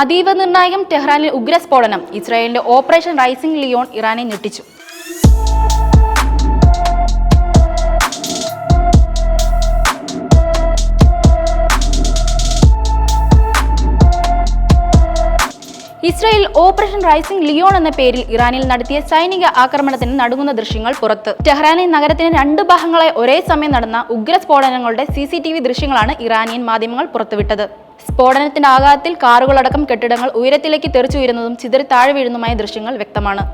അതീവ നിർണായകം ടെഹ്റാനിൽ ഉഗ്രസ്ഫോടനം. ഇസ്രായേലിന്റെ operation rising Leon ഇറാനെ ഞെട്ടിച്ചു. ഇസ്രായേൽ ഓപ്പറേഷൻ റൈസിംഗ് ലിയോൺ എന്ന പേരിൽ ഇറാനിൽ നടത്തിയ സൈനിക ആക്രമണത്തിന് നടുങ്ങുന്ന ദൃശ്യങ്ങൾ പുറത്ത്. ടെഹ്റാനി നഗരത്തിന് രണ്ട് ഭാഗങ്ങളെ ഒരേ സമയം നടന്ന ഉഗ്രസ്ഫോടനങ്ങളുടെ സി സി ടി വി ദൃശ്യങ്ങളാണ് ഇറാനിയൻ മാധ്യമങ്ങൾ പുറത്തുവിട്ടത്. സ്ഫോടനത്തിന്റെ ആഘാതത്തിൽ കാറുകളടക്കം കെട്ടിടങ്ങൾ ഉയരത്തിലേക്ക് തെറിച്ചുയരുന്നതും ചിതറി താഴെ വീഴുന്നതുമായ ദൃശ്യങ്ങൾ വ്യക്തമാണ്.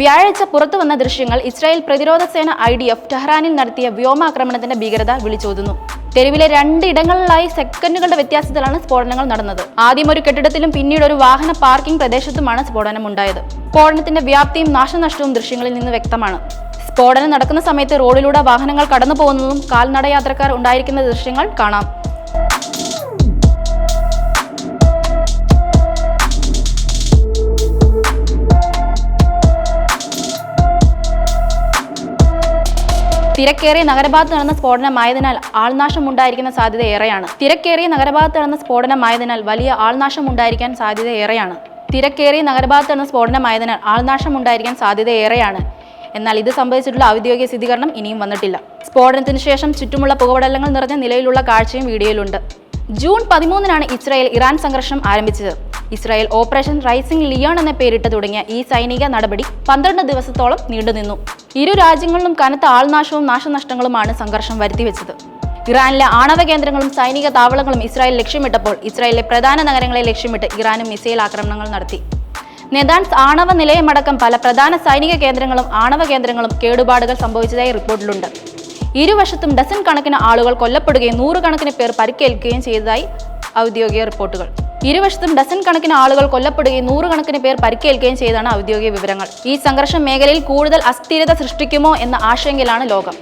വ്യാഴാഴ്ച പുറത്തു വന്ന ദൃശ്യങ്ങൾ ഇസ്രായേൽ പ്രതിരോധ സേന ഐ ഡി എഫ് ടെഹ്റാനിൽ നടത്തിയ വ്യോമാക്രമണത്തിന്റെ ഭീകരത വിളിച്ചോതുന്നു. തെരുവിലെ രണ്ട് ഇടങ്ങളിലായി സെക്കൻഡുകളുടെ വ്യത്യാസത്തിലാണ് സ്ഫോടനങ്ങൾ നടന്നത്. ആദ്യം ഒരു കെട്ടിടത്തിലും പിന്നീട് ഒരു വാഹന പാർക്കിംഗ് പ്രദേശത്തുമാണ് സ്ഫോടനം ഉണ്ടായത്. സ്ഫോടനത്തിന്റെ വ്യാപ്തിയും നാശനഷ്ടവും ദൃശ്യങ്ങളിൽ നിന്ന് വ്യക്തമാണ്. സ്ഫോടനം നടക്കുന്ന സമയത്ത് റോഡിലൂടെ വാഹനങ്ങൾ കടന്നു പോകുന്നതും കാൽനട യാത്രക്കാർ ഉണ്ടായിരിക്കുന്ന ദൃശ്യങ്ങൾ കാണാം. തിരക്കേറിയ നഗരഭാഗത്ത് നടന്ന സ്ഫോടനമായതിനാൽ ആൾനാശം ഉണ്ടായിരിക്കുന്ന സാധ്യത ഏറെയാണ്. തിരക്കേറിയ നഗരഭാഗത്ത് നടന്ന സ്ഫോടനമായതിനാൽ വലിയ ആൾനാശം ഉണ്ടായിരിക്കാൻ സാധ്യത ഏറെയാണ്. തിരക്കേറിയ നഗരഭാഗത്ത് നടന്ന സ്ഫോടനമായതിനാൽ ആൾനാശം ഉണ്ടായിരിക്കാൻ സാധ്യത ഏറെയാണ്. എന്നാൽ ഇത് സംബന്ധിച്ചിട്ടുള്ള ഔദ്യോഗിക സ്ഥിരീകരണം ഇനിയും വന്നിട്ടില്ല. സ്ഫോടനത്തിന് ശേഷം ചുറ്റുമുള്ള പുകവടലങ്ങൾ നിറഞ്ഞ നിലയിലുള്ള കാഴ്ചയും വീഡിയോയിലുണ്ട്. ജൂൺ പതിമൂന്നിനാണ് ഇസ്രായേൽ ഇറാൻ സംഘർഷം ആരംഭിച്ചത്. ഇസ്രായേൽ ഓപ്പറേഷൻ റൈസിംഗ് ലിയോൺ എന്ന പേരിട്ട് തുടങ്ങിയ ഈ സൈനിക നടപടി പന്ത്രണ്ട് ദിവസത്തോളം നീണ്ടുനിന്നു ഇരു രാജ്യങ്ങളിലും കനത്ത ആൾനാശവും നാശനഷ്ടങ്ങളുമാണ് സംഘർഷം വരുത്തിവെച്ചത്. ഇറാനിലെ ആണവ കേന്ദ്രങ്ങളും സൈനിക താവളങ്ങളും ഇസ്രായേൽ ലക്ഷ്യമിട്ടപ്പോൾ ഇസ്രായേലിലെ പ്രധാന നഗരങ്ങളെ ലക്ഷ്യമിട്ട് ഇറാനും മിസൈൽ ആക്രമണങ്ങൾ നടത്തി. നെതാൻസ് ആണവ നിലയമടക്കം പല പ്രധാന സൈനിക കേന്ദ്രങ്ങളും ആണവ കേന്ദ്രങ്ങളും കേടുപാടുകൾ സംഭവിച്ചതായി റിപ്പോർട്ടിലുണ്ട്. ഇരുവശത്തും ഡസൻ കണക്കിന് ആളുകൾ കൊല്ലപ്പെടുകയും നൂറുകണക്കിന് പേർ പരിക്കേൽക്കുകയും ചെയ്തതായി ഔദ്യോഗിക റിപ്പോർട്ടുകൾ. ഇരുവശത്തും ഡസൻ കണക്കിന് ആളുകൾ കൊല്ലപ്പെടുകയും നൂറുകണക്കിന് പേർ പരിക്കേൽക്കുകയും ചെയ്താണ് ഔദ്യോഗിക വിവരങ്ങൾ. ഈ സംഘർഷം മേഖലയിൽ കൂടുതൽ അസ്ഥിരത സൃഷ്ടിക്കുമോ എന്ന ആശങ്കയിലാണ് ലോകം.